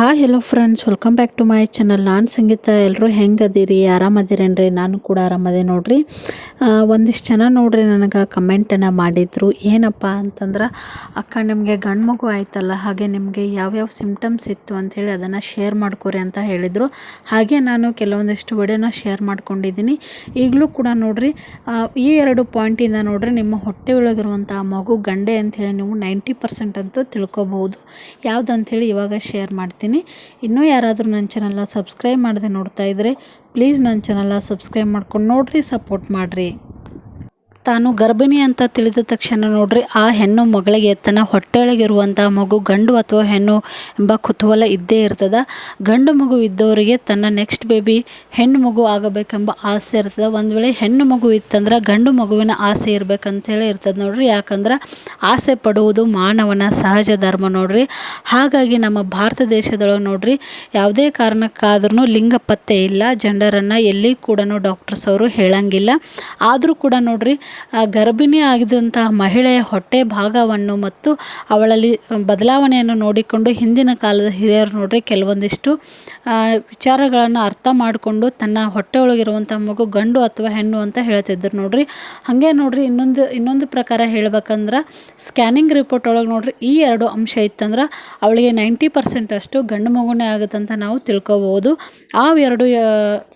Hi hello friends welcome back to my channel ನಾನು ಸಂಗೀತ ಎಲ್ಲರೂ ಹೆಂಗೆ ಅದೀರಿ? ಆರಾಮದಿರೇನ್ರಿ? ನಾನು ಕೂಡ ಆರಾಮದೇ ನೋಡ್ರಿ? ಒಂದಿಷ್ಟು ಜನ ನೋಡ್ರಿ ನನಗೆ ಕಮೆಂಟನ್ನು ಮಾಡಿದರು. ಏನಪ್ಪ ಅಂತಂದ್ರೆ, ಅಕ್ಕ ನಿಮಗೆ ಗಂಡು ಮಗು ಆಯ್ತಲ್ಲ, ಹಾಗೆ ನಿಮಗೆ ಯಾವ್ಯಾವ ಸಿಮ್ಟಮ್ಸ್ ಇತ್ತು ಅಂಥೇಳಿ ಅದನ್ನು ಶೇರ್ ಮಾಡ್ಕೊರಿ ಅಂತ ಹೇಳಿದರು. ಹಾಗೆ ನಾನು ಕೆಲವೊಂದಿಷ್ಟು ವಿಡಿಯೋನ ಶೇರ್ ಮಾಡ್ಕೊಂಡಿದ್ದೀನಿ ಈಗಲೂ ಕೂಡ ನೋಡ್ರಿ ಈ ಎರಡು ಪಾಯಿಂಟಿಂದ ನೋಡ್ರಿ, ನಿಮ್ಮ ಹೊಟ್ಟೆ ಒಳಗಿರುವಂಥ ಮಗು, ಗಂಡೆ ಅಂಥೇಳಿ ನೀವು ನೈಂಟಿ ಪರ್ಸೆಂಟ್ ಅಂತೂ ತಿಳ್ಕೊಬೋದು ಯಾವುದಂಥೇಳಿ ಇವಾಗ ಶೇರ್ ಮಾಡ್ತೀನಿ. ಇನ್ನೂ ಯಾರಾದರೂ ನನ್ನ ಚಾನಲ್ನ ಸಬ್ಸ್ಕ್ರೈಬ್ ಮಾಡದೆ ನೋಡ್ತಾ ಇದ್ದರೆ ಪ್ಲೀಸ್ ನನ್ನ ಚಾನಲ್ನ ಸಬ್ಸ್ಕ್ರೈಬ್ ಮಾಡ್ಕೊಂಡು ನೋಡಿರಿ ಸಪೋರ್ಟ್ ಮಾಡಿರಿ. ತಾನು ಗರ್ಭಿಣಿ ಅಂತ ತಿಳಿದ ತಕ್ಷಣ ನೋಡ್ರಿ, ಆ ಹೆಣ್ಣು ಮಗಳಿಗೆ ತನ್ನ ಹೊಟ್ಟೆಯೊಳಗಿರುವಂಥ ಮಗು ಗಂಡು ಅಥವಾ ಹೆಣ್ಣು ಎಂಬ ಕುತೂಹಲ ಇದ್ದೇ ಇರ್ತದೆ. ಗಂಡು ಮಗು ಇದ್ದವರಿಗೆ ತನ್ನ ನೆಕ್ಸ್ಟ್ ಬೇಬಿ ಹೆಣ್ಣು ಮಗು ಆಗಬೇಕೆಂಬ ಆಸೆ ಇರ್ತದೆ. ಒಂದು ವೇಳೆ ಹೆಣ್ಣು ಮಗು ಇತ್ತಂದ್ರೆ ಗಂಡು ಮಗುವಿನ ಆಸೆ ಇರಬೇಕಂತೇಳಿ ಇರ್ತದೆ ನೋಡ್ರಿ. ಯಾಕಂದ್ರೆ ಆಸೆ ಪಡುವುದು ಮಾನವನ ಸಹಜ ಧರ್ಮ ನೋಡ್ರಿ. ಹಾಗಾಗಿ ನಮ್ಮ ಭಾರತ ದೇಶದೊಳಗೆ ನೋಡ್ರಿ, ಯಾವುದೇ ಕಾರಣಕ್ಕಾದ್ರೂ ಲಿಂಗ ಪತ್ತೆ ಇಲ್ಲ. ಜೆಂಡರನ್ನು ಎಲ್ಲಿ ಕೂಡ ಡಾಕ್ಟರ್ಸ್ ಅವರು ಹೇಳಂಗಿಲ್ಲ. ಆದರೂ ಕೂಡ ನೋಡ್ರಿ ಗರ್ಭಿಣಿ ಆಗಿದಂತಹ ಮಹಿಳೆಯ ಹೊಟ್ಟೆ ಭಾಗವನ್ನು ಮತ್ತು ಅವಳಲ್ಲಿ ಬದಲಾವಣೆಯನ್ನು ನೋಡಿಕೊಂಡು ಹಿಂದಿನ ಕಾಲದ ಹಿರಿಯರು ನೋಡ್ರಿ ಕೆಲವೊಂದಿಷ್ಟು ವಿಚಾರಗಳನ್ನು ಅರ್ಥ ಮಾಡಿಕೊಂಡು ತನ್ನ ಹೊಟ್ಟೆ ಒಳಗಿರುವಂಥ ಮಗು ಗಂಡು ಅಥವಾ ಹೆಣ್ಣು ಅಂತ ಹೇಳ್ತಿದ್ರು ನೋಡ್ರಿ. ಹಾಗೆ ನೋಡ್ರಿ ಇನ್ನೊಂದು ಇನ್ನೊಂದು ಪ್ರಕಾರ ಹೇಳ್ಬೇಕಂದ್ರೆ ಸ್ಕ್ಯಾನಿಂಗ್ ರಿಪೋರ್ಟ್ ಒಳಗೆ ನೋಡ್ರಿ ಈ ಎರಡು ಅಂಶ ಇತ್ತಂದ್ರೆ ಅವಳಿಗೆ ನೈಂಟಿ ಪರ್ಸೆಂಟ್ ಅಷ್ಟು ಗಂಡು ಮಗುನೇ ಆಗುತ್ತಂತ ನಾವು ತಿಳ್ಕೋಬಹುದು ಆ ಎರಡು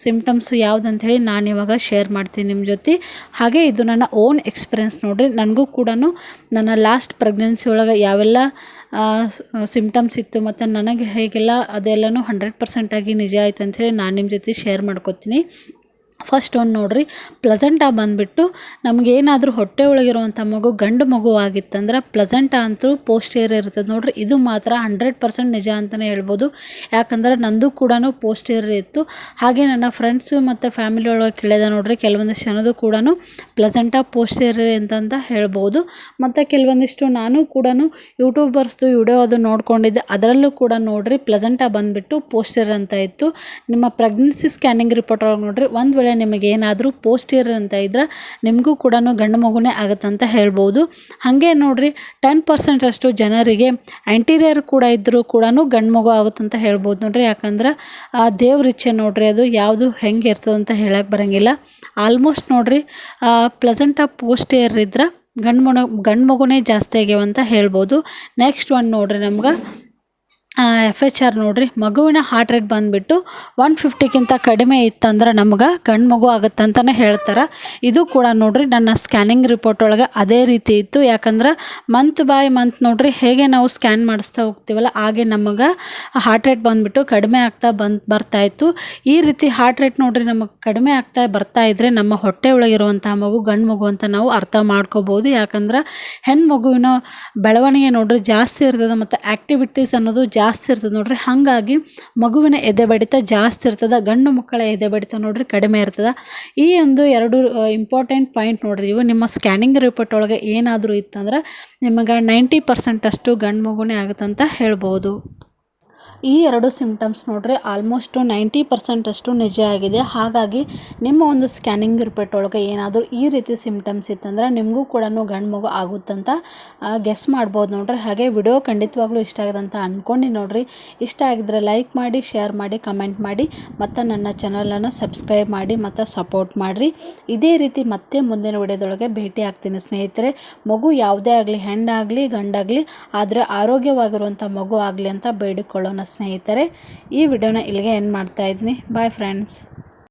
ಸಿಮ್ಟಮ್ಸ್ ಯಾವುದಂಥೇಳಿ ನಾನು ಇವಾಗ ಶೇರ್ ಮಾಡ್ತೀನಿ ನಿಮ್ಮ ಜೊತೆ. ಹಾಗೆ ಇದು ನನ್ನ ಓನ್ ಎಕ್ಸ್ಪೀರಿಯನ್ಸ್ ನೋಡಿರಿ, ನನಗೂ ಕೂಡ ನನ್ನ ಲಾಸ್ಟ್ ಪ್ರೆಗ್ನೆನ್ಸಿ ಒಳಗೆ ಯಾವೆಲ್ಲ ಸಿಮ್ಟಮ್ಸ್ ಇತ್ತು ಮತ್ತು ನನಗೆ ಹೇಗೆಲ್ಲ ಅದೆಲ್ಲನೂ ಹಂಡ್ರೆಡ್ ಪರ್ಸೆಂಟಾಗಿ ನಿಜ ಆಯ್ತು ಅಂಥೇಳಿ ನಾನು ನಿಮ್ಮ ಜೊತೆ ಶೇರ್ ಮಾಡ್ಕೊತೀನಿ. ಫಸ್ಟ್ ಒಂದು ನೋಡ್ರಿ, ಪ್ಲಸೆಂಟ ಬಂದುಬಿಟ್ಟು ನಮಗೇನಾದರೂ ಹೊಟ್ಟೆ ಒಳಗಿರುವಂಥ ಮಗು, ಗಂಡು ಮಗು ಆಗಿತ್ತಂದ್ರೆ ಪ್ಲಸೆಂಟ ಅಂತೂ ಪೋಸ್ಟಿಯರ್ ಇರ್ತದೆ. ನೋಡ್ರಿ, ಇದು ಮಾತ್ರ ಹಂಡ್ರೆಡ್ ಪರ್ಸೆಂಟ್ ನಿಜ ಅಂತಲೇ ಹೇಳ್ಬೋದು. ಯಾಕಂದ್ರೆ ನಂದು ಕೂಡ ಪೋಸ್ಟಿಯರ್ ಇತ್ತು. ಹಾಗೆ ನನ್ನ ಫ್ರೆಂಡ್ಸು ಮತ್ತು ಫ್ಯಾಮಿಲಿ ಒಳಗೆ ಕೇಳಿದೆ ನೋಡ್ರಿ, ಕೆಲವೊಂದಿಷ್ಟು ಜನದು ಕೂಡ ಪ್ಲಸಂಟ ಪೋಸ್ಟಿಯರ್ ಅಂತಂತ ಹೇಳ್ಬೋದು. ಮತ್ತು ಕೆಲವೊಂದಿಷ್ಟು ನಾನು ಕೂಡ ಯೂಟ್ಯೂಬರ್ಸ್ದು ವಿಡಿಯೋ ಅದು ನೋಡ್ಕೊಂಡಿದ್ದೆ. ಅದರಲ್ಲೂ ಕೂಡ ನೋಡ್ರಿ, ಪ್ಲಸೆಂಟ ಬಂದುಬಿಟ್ಟು ಪೋಸ್ಟಿಯರ್ ಅಂತ ಇತ್ತು. ನಿಮ್ಮ ಪ್ರೆಗ್ನೆನ್ಸಿ ಸ್ಕ್ಯಾನಿಂಗ್ ರಿಪೋರ್ಟ್ ಒಳಗೆ ನೋಡ್ರಿ, ಒಂದು ವೇಳೆ ನಿಮಗೆ ಏನಾದರೂ ಪೋಸ್ಟಿಯರ್ ಅಂತ ಇದ್ರೆ ನಿಮಗೂ ಕೂಡ ಗಂಡು ಮಗುನೇ ಆಗುತ್ತಂತ ಹೇಳ್ಬೋದು. ಹಾಗೆ ನೋಡಿರಿ ಟೆನ್ ಪರ್ಸೆಂಟಷ್ಟು ಜನರಿಗೆ ಆಂಟೀರಿಯರ್ ಕೂಡ ಇದ್ದರೂ ಕೂಡ ಗಂಡು ಮಗು ಆಗುತ್ತಂತ ಹೇಳ್ಬೋದು ನೋಡ್ರಿ. ಯಾಕಂದ್ರೆ ಆ ದೇವ್ರ ಇಚ್ಛೆ ನೋಡ್ರಿ, ಅದು ಯಾವುದು ಹೆಂಗೆ ಅಂತ ಹೇಳಕ್ಕೆ ಬರೋಂಗಿಲ್ಲ. ಆಲ್ಮೋಸ್ಟ್ ನೋಡಿರಿ ಪ್ಲೆಸೆಂಟ್ ಆಫ್ ಪೋಸ್ಟಿಯರ್ ಇದ್ರೆ ಗಂಡು ಮಗು, ಗಂಡು ಮಗುನೇ ಜಾಸ್ತಿ ಆಗ್ಯಾವಂತ ಹೇಳ್ಬೋದು. ನೆಕ್ಸ್ಟ್ ಒನ್ ನೋಡಿರಿ ನಮ್ಗೆ. ಎಫ್ ಎಚ್ ಆರ್ ನೋಡ್ರಿ, ಮಗುವಿನ ಹಾರ್ಟ್ ರೇಟ್ ಬಂದುಬಿಟ್ಟು ಒನ್ ಫಿಫ್ಟಿಗಿಂತ ಕಡಿಮೆ ಇತ್ತಂದ್ರೆ ನಮ್ಗೆ ಗಂಡು ಮಗು ಆಗುತ್ತಂತಲೇ ಹೇಳ್ತಾರೆ. ಇದು ಕೂಡ ನೋಡ್ರಿ, ನನ್ನ ಸ್ಕ್ಯಾನಿಂಗ್ ರಿಪೋರ್ಟ್ ಒಳಗೆ ಅದೇ ರೀತಿ ಇತ್ತು. ಯಾಕಂದ್ರೆ ಮಂತ್ ಬೈ ಮಂತ್ ನೋಡ್ರಿ, ಹೇಗೆ ನಾವು ಸ್ಕ್ಯಾನ್ ಮಾಡಿಸ್ತಾ ಹೋಗ್ತೀವಲ್ಲ, ಹಾಗೆ ನಮಗೆ ಹಾರ್ಟ್ ರೇಟ್ ಬಂದುಬಿಟ್ಟು ಕಡಿಮೆ ಆಗ್ತಾ ಬಂದು ಬರ್ತಾಯಿತ್ತು ಈ ರೀತಿ ಹಾರ್ಟ್ ರೇಟ್ ನೋಡ್ರಿ, ನಮಗೆ ಕಡಿಮೆ ಆಗ್ತಾ ಬರ್ತಾ ಇದ್ದರೆ ನಮ್ಮ ಹೊಟ್ಟೆ ಒಳಗಿರುವಂಥ ಮಗು ಗಂಡು ಮಗು ಅಂತ ನಾವು ಅರ್ಥ ಮಾಡ್ಕೋಬೋದು. ಯಾಕಂದ್ರೆ ಹೆಣ್ಣು ಮಗುವಿನ ಬೆಳವಣಿಗೆ ನೋಡ್ರಿ, ಜಾಸ್ತಿ ಇರ್ತದೆ, ಮತ್ತು ಆ್ಯಕ್ಟಿವಿಟೀಸ್ ಅನ್ನೋದು ಜಾಸ್ತಿ ಇರ್ತದೆ ನೋಡ್ರಿ. ಹಾಗಾಗಿ ಮಗುವಿನ ಎದೆ ಬಡಿತ ಜಾಸ್ತಿ ಇರ್ತದೆ, ಗಂಡು ಮಕ್ಕಳ ಎದೆ ಬಡಿತ ನೋಡ್ರಿ ಕಡಿಮೆ ಇರ್ತದೆ. ಈ ಒಂದು ಎರಡು ಇಂಪಾರ್ಟೆಂಟ್ ಪಾಯಿಂಟ್ ನೋಡ್ರಿ. ಇವು ನಿಮ್ಮ ಸ್ಕ್ಯಾನಿಂಗ್ ರಿಪೋರ್ಟ್ ಒಳಗೆ ಏನಾದರೂ ಇತ್ತಂದ್ರೆ ನಿಮಗೆ ನೈಂಟಿ ಪರ್ಸೆಂಟ್ ಅಷ್ಟು ಗಂಡು ಮಗುನೇ ಆಗುತ್ತಂತ ಹೇಳ್ಬೋದು. ಈ ಎರಡು ಸಿಮ್ಟಮ್ಸ್ ನೋಡ್ರಿ ಆಲ್ಮೋಸ್ಟು ನೈಂಟಿ ಪರ್ಸೆಂಟ್ ಅಷ್ಟು ನಿಜ ಆಗಿದೆ. ಹಾಗಾಗಿ ನಿಮ್ಮ ಒಂದು ಸ್ಕ್ಯಾನಿಂಗ್ ರಿಪೋರ್ಟ್ ಒಳಗೆ ಏನಾದರೂ ಈ ರೀತಿ ಸಿಮ್ಟಮ್ಸ್ ಇತ್ತಂದ್ರೆ ನಿಮಗೂ ಕೂಡ ಗಂಡು ಮಗು ಆಗುತ್ತಂತ ಗೆಸ್ ಮಾಡ್ಬೋದು ನೋಡ್ರಿ. ಹಾಗೆ ವಿಡಿಯೋ ಖಂಡಿತವಾಗ್ಲೂ ಇಷ್ಟ ಆಗಿದೆ ಅಂತ ಅಂದ್ಕೊಂಡು ನೋಡ್ರಿ. ಇಷ್ಟ ಆಗಿದ್ರೆ ಲೈಕ್ ಮಾಡಿ ಶೇರ್ ಮಾಡಿ ಕಮೆಂಟ್ ಮಾಡಿ, ಮತ್ತು ನನ್ನ ಚಾನಲನ್ನು ಸಬ್ಸ್ಕ್ರೈಬ್ ಮಾಡಿ, ಮತ್ತು ಸಪೋರ್ಟ್ ಮಾಡಿರಿ. ಇದೇ ರೀತಿ ಮತ್ತೆ ಮುಂದಿನ ವಿಡಿಯೋದೊಳಗೆ ಭೇಟಿ ಆಗ್ತೀನಿ ಸ್ನೇಹಿತರೆ. ಮಗು ಯಾವುದೇ ಆಗಲಿ, ಹೆಣ್ಣಾಗಲಿ, ಗಂಡಾಗಲಿ, ಆದರೆ ಆರೋಗ್ಯವಾಗಿರುವಂಥ ಮಗು ಆಗಲಿ ಅಂತ ಬೇಡಿಕೊಳ್ಳೋಣ. ಸ್ನೇಹಿತರೆ ಈ ವಿಡಿಯೋನ ಇಲ್ಲಿಗೆ ಎಂಡ್ ಮಾಡ್ತಾ ಇದ್ದೀನಿ. Bye friends